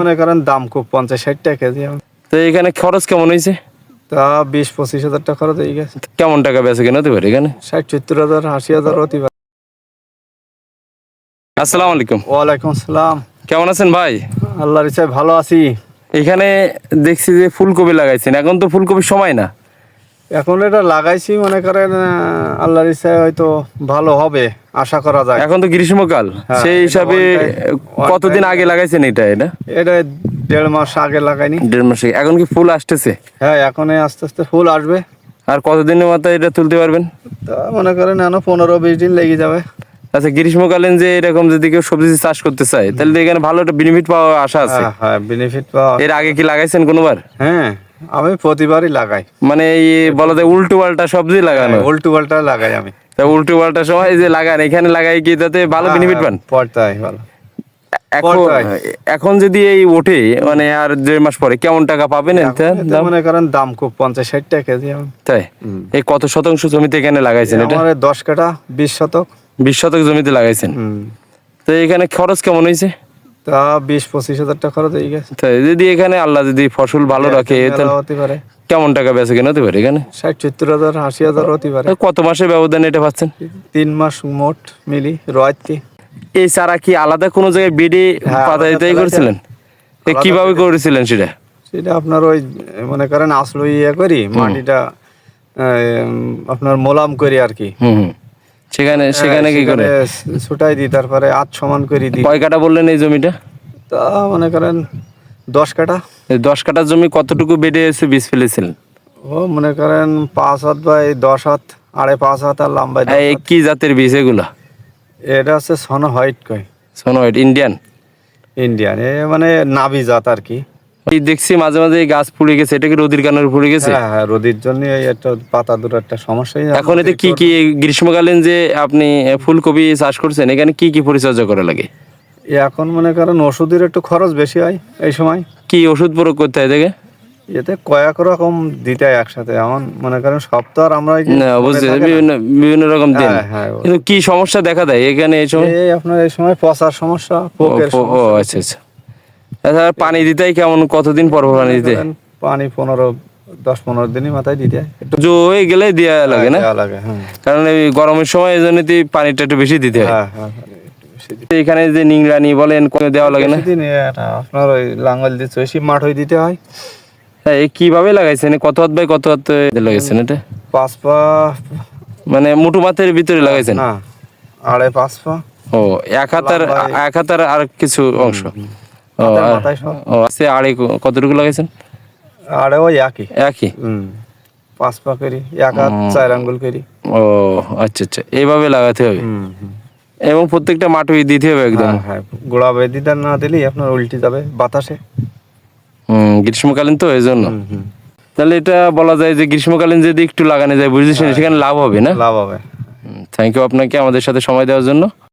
মনে করেন দাম খুব পঞ্চাশ ষাট টাকা কেজি তো এখানে খরচ কেমন হয়েছে? তা বিশ পঁচিশ হাজার টাকা খরচ হয়ে গেছে। কেমন টাকা বেঁচে কেন হতে পারে এখানে? ষাট সত্তর হাজার আশি হাজার হতে পারে। আসসালামু আলাইকুম। ওয়ালাইকুম আসসালাম। কেমন আছেন ভাই? আল্লাহর ইচ্ছায় ভালো আছি। এখানে দেখছি যে ফুলকপি লাগাইছেন। এখন তো ফুলকপির সময় না। এখন এটা লাগাইছি মনে করেন আল্লাহর ইচ্ছায় হয়তো ভালো হবে আশা করা যায়। এখন তো গ্রীষ্মকাল হ্যাঁ, সেই হিসাবে কতদিন আগে লাগাইছেন এটা এটা? এটা দেড় মাস আগে লাগাইনি। দেড় মাসে এখন কি ফুল আসতেছে? হ্যাঁ এখন আস্তে আস্তে ফুল আসবে। আর কতদিনের মাথায় এটা তুলতে পারবেন? তা মনে করেন এখনও পনেরো বিশ দিন লেগে যাবে। আচ্ছা গ্রীষ্মকালীন যে এরকম যদি কেউ সবজি চাষ করতে চায় তাহলে এখানে ভালো একটা বেনিফিট পাওয়া আশা আছে। হ্যাঁ হ্যাঁ বেনিফিট পাওয়া। এর আগে কি লাগাইছেন কোনোবার? হ্যাঁ আমি প্রতিবারই লাগাই। মানে এই বলা যায় উল্টো পাল্টা সবজি লাগানো? উল্টো পাল্টা লাগাই আমি। তা উল্টো পাল্টা সময় যে লাগান এখানে লাগাই কি তাতে ভালো বেনিফিট পান? হ্যাঁ, পড়তাই ভালো। এখন এখন যদি এই ওঠে মানে আর দেড় মাস পরে কেমন টাকা পাবেন? মনে করেন দাম খুব পঞ্চাশ ষাট টাকা কেজি তাই? এই কত শতাংশ জমিতে এখানে লাগাইছেন এটা? দশ কাঠা বিশ শতক। বিশ শতক জমিতে লাগাইছেন? তো এখানে খরচ কেমন হয়েছে তা বিশ পঁচিশ হাজার টাকা খরচ হয়ে গেছে। যদি এখানে আল্লাহ যদি ফসল ভালো রাখে হতে পারে। কেমন টাকা বেচে কেন হতে পারে এখানে? ষাট সত্তর হাজার আশি হাজার হতে পারে। কত মাসের ব্যবধান এটা পাচ্ছেন? তিন মাস মোট মিলি রয়তি এই চারা কি আলাদা কোনো জায়গায় বেডে পাতা চারা করেছিলেন? কীভাবে করেছিলেন সেটা? সেটা আপনার ওই মনে করেন আসলো ইয়ে করি মাটিটা আপনার মোলাম করি আর কি। সেখানে সেখানে কি করে? হ্যাঁ, ছুটাই দিই তারপরে আট সমান করে দিই। কয় কাটা বললেন এই জমিটা? তা মনে করেন দশ এই দশ কাটা জমি কতটুকু বেডে এসে বীজ ফেলেছিলেন? ও মনে করেন পাঁচ হাত বাই দশ হাত আড়াই পাঁচ হাত আর লম্বাই দশ কি জাতের বীজ এগুলা? এটা হচ্ছে সন হোয়াইট কয়। শোনো ইন্ডিয়ান? ইন্ডিয়ান এ মানে নাবি জাত আর কি। এই দেখছি মাঝে মাঝে এই গাছ পুড়ে গেছে। এটা কি রোদির কারণে পুড়ে গেছে? হ্যাঁ হ্যাঁ রোদির জন্য এই একটা পাতা দুটো একটা সমস্যাই এখন এতে কি কি গ্রীষ্মকালীন যে আপনি ফুলকপি চাষ করছেন এখানে কি কি পরিচর্যা করা লাগে? এখন মনে করেন ওষুধের একটু খরচ বেশি হয় এই সময়। কি ওষুধ প্রয়োগ করতে হয় দেখে এতে কয়েক রকম দিতে হয় একসাথে। এমন মনে করেন সপ্তাহ আমরা বিভিন্ন বিভিন্ন রকম দিন। হ্যাঁ, হ্যাঁ, কিন্তু কি সমস্যা দেখা দেয় এখানে এই সময়? আপনার এই সময় পচার সমস্যা পোকের ও আচ্ছা আচ্ছা। আর পানি দিতে কেমন কতদিন পর পর পানি দিতে? পানি পনেরো দশ পনেরো দিনই মাথায় দিতে একটু জো হয়ে গেলে দেওয়া লাগে না? লাগে হ্যাঁ। কারণ এই গরমের সময় এই জন্য পানিটা একটু বেশি দিতে হয়। হ্যাঁ হ্যাঁ হ্যাঁ, একটু বেশি দিতে এখানে যে নিংরানি বলেন কোনো দেওয়া লাগে না? আপনার ওই লাঙ্গল দিয়ে চষি মাঠ হয়ে দিতে হয়। হ্যাঁ, এই কীভাবে লাগাইছেন? কত হাত বাই কত হাত লাগাইছেন এটা? পাঁচ পা মানে মুঠু মাথের ভিতরে লাগাইছেন? না আড়াই পাঁচ পা। ও এক হাত আর এক হাত আর আর কিছু অংশ। ও আড়াই ক- কতটুকু লাগাইছেন? আড়ে ওই একই। একই? পাঁচ পা করি এক হাত চার আঙ্গুল করি। ও আচ্ছা আচ্ছা এইভাবে লাগাতে হবে। এবং প্রত্যেকটা মাটি দিতে হবে একদম? হ্যাঁ হ্যাঁ গোড়া বেদিটা না দিলেই আপনার উল্টে যাবে বাতাসে। হুম গ্রীষ্মকালীন তো এই জন্য তাহলে এটা বলা যায় যে গ্রীষ্মকালীন যদি একটু লাগানো যায় বুঝেছেন? সেখানে লাভ হবে না? লাভ হবে। থ্যাংক ইউ আপনাকে আমাদের সাথে সময় দেওয়ার জন্য।